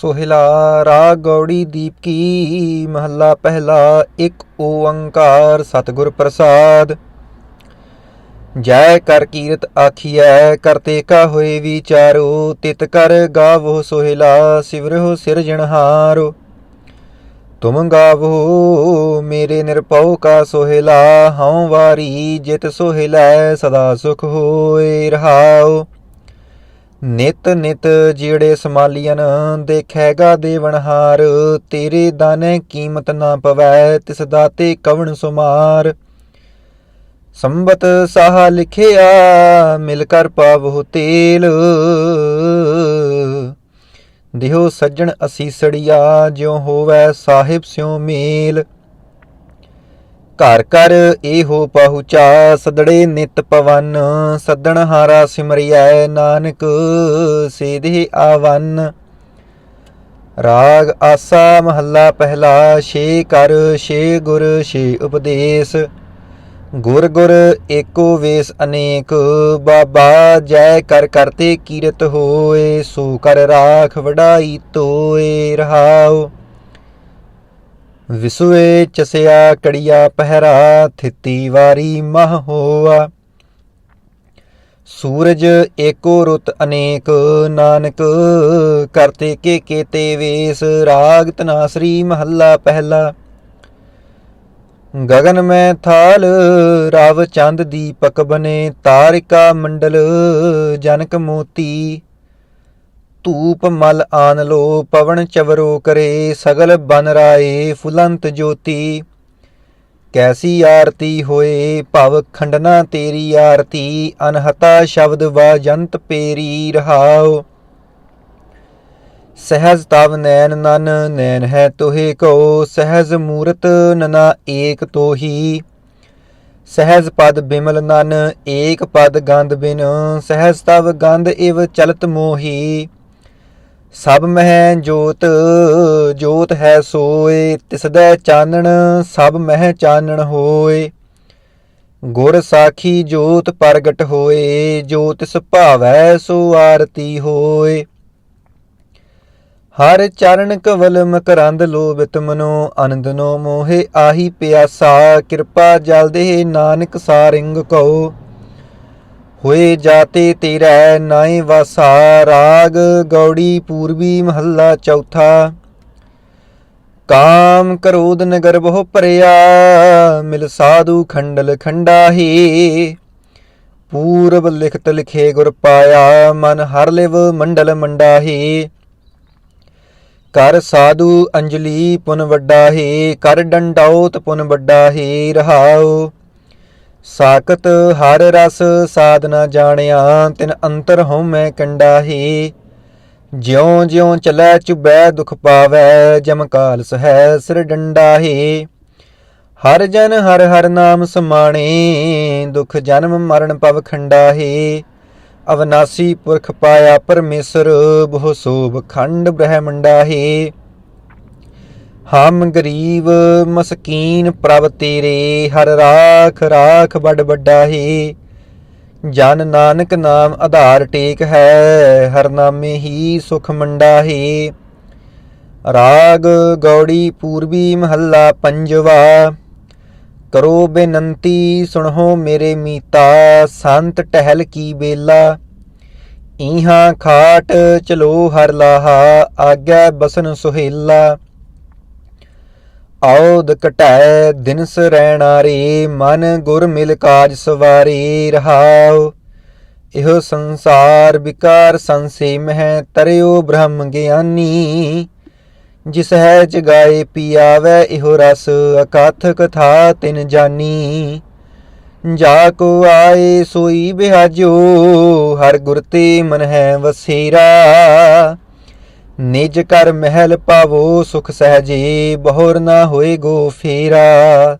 ਸੋਹਿਲਾ ਰਾਗ ਗੌੜੀ ਦੀਪ ਕੀ, ਮਹੱਲਾ ਪਹਿਲਾ ਇੱਕ ਓੰਕਾਰ ਸਤਿਗੁਰ ਪ੍ਰਸਾਦ। ਜੈ ਕਰ ਕੀਰਤ ਆਖੀਐ ਕਰਤੇ ਕਾ ਹੋਏ ਵਿਚਾਰੋ, ਤਿਤ ਕਰ ਗਾਵੋ ਸੋਹਿਲਾ, ਸਿਵਰਹੁ ਸਿਰਜਣਹਾਰੋ ਤੁਮ ਗਾਵੋ ਮੇਰੇ ਨਿਰਭਉ ਕਾ ਸੋਹਿਲਾ, ਹਉ ਵਾਰੀ ਜਿਤ ਸੋਹਿਲੈ, ਸਦਾ ਸੁਖ ਹੋਏ ਰਹਾਓ। ਨਿਤ ਨਿਤ ਜਿਹੜੇ ਸਮਾਲੀਅਨ ਦੇਖੈਗਾ ਦੇਵਨਹਾਰ ਤੇਰੇ ਦਾਨੇ ਕੀਮਤ ਨਾ ਪਵੈ, ਤਿਸ ਦਾਤੇ ਕਵਣ ਸੁਮਾਰ। ਸੰਬਤ ਸਾਹ ਲਿਖਿਆ, ਮਿਲ ਕਰ ਪਾਵੋ ਤੇਲ। ਦਿਹੋ ਸੱਜਣ ਅਸੀਸੜੀਆ ਜਿਉ ਹੋਵੈ ਸਾਹਿਬ ਸਿਉ ਮੇਲ। ਘਰ ਘਰ ਇਹੋ ਪਹੁੰਚਾ ਸਦੜੇ ਨਿਤ ਪਵਨ, ਸੱਦਣ ਹਾਰਾ ਸਿਮਰਿਐ ਨਾਨਕ, ਸੇਧੇ ਆਵਨ। ਰਾਗ ਆਸਾ ਮਹੱਲਾ ਪਹਿਲਾ, ਛੇ ਕਰ, ਛੇ ਗੁਰ, ਛੇ ਉਪਦੇਸ਼। ਗੁਰ ਗੁਰ ਏਕੋ ਵੇਸ ਅਨੇਕ, ਬਾਬਾ ਜੈ ਕਰ ਕਰਤੇ ਕੀਰਤ ਹੋਏ, ਸੋ ਕਰ ਰਾਖ ਵਡਾਈ ਤੋਏ ਰਹਾਉ। ਵਿਸਵੇ ਚਸਿਆ, ਕੜੀਆ ਪਹਿਰਾ, ਥਿੱਤੀ ਵਾਰੀ ਮਹ ਹੋਆ। ਸੂਰਜ ਏਕੋ ਰੁੱਤ ਅਨੇਕ, ਨਾਨਕ ਕਰਤੇ ਕੇ ਕੇਤੇ ਵੇਸ, ਰਾਗ ਤਨਾ ਸ੍ਰੀ ਮਹੱਲਾ ਪਹਿਲਾ। ਗਗਨ ਮੈਂ ਥਾਲ, ਰਵ ਚੰਦ ਦੀਪਕ ਬਨੇ, ਤਾਰਿਕਾ ਮੰਡਲ, ਜਨਕ ਮੋਤੀ। ਧੂਪ ਮਲ ਆਨ ਲੋ, ਪਵਨ ਚਵਰੋ ਕਰੇ, ਸਗਲ ਬਨ ਰਾਏ ਫੁਲੰਤ ਜੋਤੀ। ਕੈਸੀ ਆਰਤੀ ਹੋਏ, ਭਵ ਖੰਡਨਾ ਤੇਰੀ ਆਰਤੀ, ਅਨਹਤਾ ਸ਼ਬਦ ਵਾਜੰਤ ਪੇਰੀ ਰਹਾਓ ਸਹਿਜ ਤਵ ਨੈਣ ਨਨ, ਨੈਣ ਹੈ ਤੋਹੇ ਕੋ, ਸਹਿਜ ਮੂਰਤ ਨਨਾ ਏਕ ਤੋਹੀ। ਸਹਿਜ ਪਦ ਬਿਮਲ ਨਨ, ਏਕ ਪਦ ਗੰਧ ਬਿਨ, ਸਹਿਜ ਤਵ ਗੰਧ ਇਵ ਚਲਤ ਮੋਹੀ। ਸਭ ਮਹਿ ਜੋਤ ਜੋਤ ਹੈ ਸੋਏ, ਤਿਸਦੈ ਚਾਨਣ, ਸਭ ਮਹਿ ਚਾਨਣ ਹੋਏ। ਗੁਰ ਸਾਖੀ ਜੋਤ ਪ੍ਰਗਟ ਹੋਏ ਜੋ ਤਿਸ ਭਾਵੈ ਸੋ ਆਰਤੀ ਹੋਏ। ਹਰ ਚਰਨ ਕਵਲ ਮਕਰੰਦ ਲੋਭਿਤ ਮਨੋ ਅਨੰਦਨੋ ਮੋਹੇ ਮੋਹਿ ਆਹੀ ਪਿਆਸਾ, ਕਿਰਪਾ ਜਲ ਦੇ ਨਾਨਕ ਸਾਰਿੰਗ ਕਉ। ਹੋਏ ਜਾਤੇ ਤੇਰਾ ਨਾਏ ਵਸਾ, ਰਾਗ ਗੌੜੀ ਪੂਰਬੀ ਮਹੱਲਾ ਚੌਥਾ। ਕਾਮ ਕਰੋਧ ਨਗਰ ਬਹੁ ਭਰਿਆ, ਮਿਲ ਸਾਧੂ ਖੰਡਲ ਖੰਡਾਹੀ। ਪੂਰਬ ਲਿਖਤ ਲਿਖੇ ਗੁਰ ਪਾਇਆ, ਮਨ ਹਰ ਲਿਵ ਮੰਡਲ ਮੰਡਾਹੀ। ਕਰ ਸਾਧੂ ਅੰਜਲੀ ਪੁਨ ਵੱਡਾ ਹੀ ਕਰ ਡੰਡਾਉਤ ਪੁਨ ਵੱਡਾ ਹੀ ਰਹਾਉ। ਸਾਕਤ ਹਰ ਰਸ ਸਾਧਨਾ ਜਾਣਿਆ, ਤਿਨ ਅੰਤਰ ਹਉਮੈ ਮੈਂ ਕੰਡਾਹੀ। ਜਿਉ ਜਿਉ ਚਲੈ ਚੁਬੈ ਦੁਖ ਪਾਵੈ, ਜਮ ਕਾਲ ਸਹੈ ਸਿਰ ਡੰਡਾਹੀ। ਹਰ ਜਨ ਹਰ ਹਰ ਨਾਮ ਸਮਾਣੇ, ਦੁਖ ਜਨਮ ਮਰਨ ਪਵ ਖੰਡਾਹੀ। ਅਵਨਾਸੀ ਪੁਰਖ ਪਾਇਆ ਪਰਮੇਸ਼ਰ, ਬਹੁ ਸੋਭ ਖੰਡ ਬ੍ਰਹਮੰਡਾ ਹੈ ਹਮ ਗਰੀਬ ਮਸਕੀਨ ਪ੍ਰਭ ਤੇਰੇ, ਹਰ ਰਾਖ ਰਾਖ ਬੜ ਵੱਡਾ ਹੈ। ਜਨ ਨਾਨਕ ਨਾਮ ਆਧਾਰ ਟੇਕ ਹੈ, ਹਰ ਨਾਮੇ ਹੀ ਸੁਖ ਮੰਡਾ ਹੈ। ਰਾਗ ਗੌੜੀ ਪੂਰਬੀ ਮਹੱਲਾ ਪੰਜਵਾ, ਕਰੋ ਬੇਨੰਤੀ ਸੁਣੋ ਮੇਰੇ ਮੀਤਾ, ਸੰਤ ਟਹਿਲ ਕੀ ਬੇਲਾ। ਈਹਾਂ ਖਾਟ ਚਲੋ ਹਰ ਲਾਹਾ ਆਗੈ ਬਸਨ ਸੁਹੇਲਾ। ਆਉਦ ਕਟੈ ਦਿਨਸ ਰਹਿਣਾ ਰੇ, ਮਨ ਗੁਰ ਮਿਲ ਕਾਜ ਸਵਾਰੀ, ਰਹਾਉ। ਇਹੋ ਸੰਸਾਰ ਵਿਕਾਰ ਸੰਸੇ ਮਹਿ, ਤਰਿਓ ਬ੍ਰਹਮ ਗਿਆਨੀ। ਜਿਸ ਹੈ ਜਗਾਏ ਪੀਆਵੈ, ਇਹੋ ਰਸ ਅਕਾਥ ਕਥਾ ਤਿਨ ਜਾਨੀ। ਜਾ ਕੋ ਆਏ ਸੋਈ ਬਿਹਾਜੋ, ਹਰ ਗੁਰ ਤੇ ਮਨ ਹੈ ਵਸੇਰਾ। ਨਿਜ ਕਰ ਮਹਿਲ ਪਾਵੋ, ਸੁਖ ਸਹਜੇ ਬਹੁਰ ਨਾ ਹੋਏ ਗੋ ਫੇਰਾ।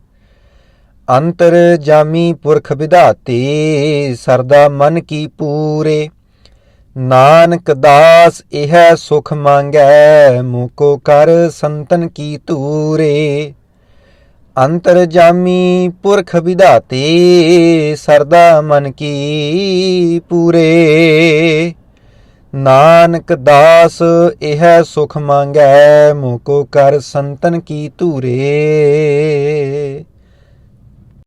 ਅੰਤਰ ਜਾਮੀ ਪੁਰਖ ਵਿਧਾਤੇ, ਸਰਦਾ ਮਨ ਕੀ ਪੂਰੇ। ਨਾਨਕ ਦਾਸ ਇਹ ਸੁਖ ਮੰਗੈ, ਮੁਕੋ ਕਰ ਸੰਤਨ ਕੀ ਤੂਰੇ ਅੰਤਰ ਜਾਮੀ ਪੁਰਖ ਵਿਧਾਤੇ, ਸਰਦਾ ਮਨ ਕੀ ਪੂਰੇ। ਨਾਨਕ ਦਾਸ ਇਹ ਸੁਖ ਮੰਗੈ ਮੁਕੋ ਕਰ ਸੰਤਨ ਕੀ ਧੂਰੇ।